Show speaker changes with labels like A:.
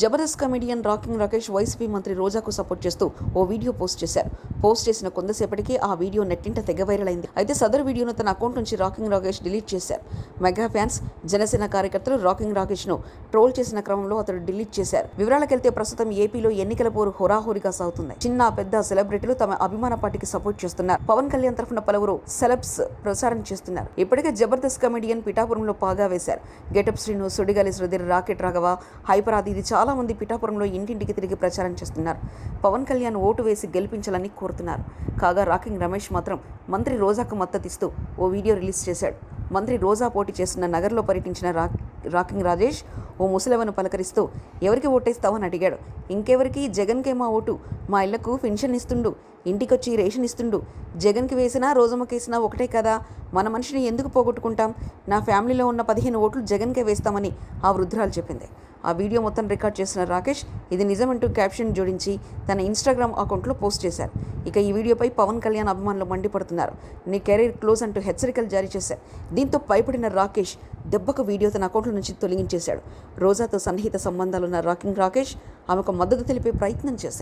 A: Jabardasth comedian rocking Rakesh YCP మంత్రి రోజాకు support చేస్తూ ఓ వీడియో పోస్ట్ చేశారు. పోస్ట్ చేసిన కొంతసేపటికి ఆ వీడియో నెట్టింట తెగ వైరల్ అయింది. అయితే సదరు వీడియోను తన అకౌంట్ నుంచి రాకింగ్ రాకేష్ డిలీట్ చేశారు. మెగా ఫ్యాన్స్ జనసేన కార్యకర్తలు రాకింగ్ రాకేష్ను ట్రోల్ చేసిన క్రమంలో అతడు డిలీట్ చేశారు. వివరాలకెళ్తే ప్రస్తుతం ఏపీలో ఎన్నికల పోరు హోరాహోరీగా సాగుతుంది. చిన్న పెద్ద సెలబ్రిటీలు తమ అభిమాన పార్టీకి సపోర్ట్ చేస్తున్నారు. పవన్ కళ్యాణ్ తరఫున పలువురు సెలబ్స్ ప్రచారం చేస్తున్నారు. ఇప్పటికే జబర్దస్త్ కమెడియన్ పిఠాపురంలో పాగా వేశారు. గెటప్ శ్రీను సుడిగాలి శ్రీధర్ రాకెట్ రాఘవ హైపరాది ఇది చాలా మంది పిఠాపురంలో ఇంటింటికి తిరిగి ప్రచారం చేస్తున్నారు. పవన్ కళ్యాణ్ ఓటు వేసి గెలిపించాలని కోరుతున్నారు కాగా రాకింగ్ రమేష్ మాత్రం మంత్రి రోజాకు మద్దతిస్తూ ఓ వీడియో రిలీజ్ చేశాడు. మంత్రి రోజా పోటీ చేస్తున్న నగర్లో పర్యటించిన రా రాకింగ్ రాజేష్ ఓ ముసలవను పలకరిస్తూ ఎవరికి ఓటేస్తావని అడిగాడు. ఇంకెవరికి? జగన్కే మా ఓటు. మా ఇళ్ళకు పెన్షన్ ఇస్తుండు. ఇంటికొచ్చి రేషన్ ఇస్తుండు. జగన్కి వేసినా రోజమ్మకేసినా ఒకటే కదా. మన మనిషిని ఎందుకు పోగొట్టుకుంటాం? నా ఫ్యామిలీలో ఉన్న పదిహేను ఓట్లు జగన్కే వేస్తామని ఆ వృద్ధురాలు చెప్పింది. ఆ వీడియో మొత్తం రికార్డ్ చేసిన రాకేష్ ఇది నిజమంటూ క్యాప్షన్ జోడించి తన ఇన్స్టాగ్రామ్ అకౌంట్లో పోస్ట్ చేశారు. ఇక ఈ వీడియోపై పవన్ కళ్యాణ్ అభిమానులు మండిపడుతున్నారు. నీ కెరీర్ క్లోజ్ అంటూ హెచ్చరికలు జారీ చేశారు. దీంతో భయపడిన రాకేష్ దెబ్బకు వీడియో తన అకౌంట్ల నుంచి తొలగించేశాడు. రోజాతో సన్నిహిత సంబంధాలున్న రాకింగ్ రాకేష్ ఆమెకు మద్దతు తెలిపే ప్రయత్నం చేశాడు.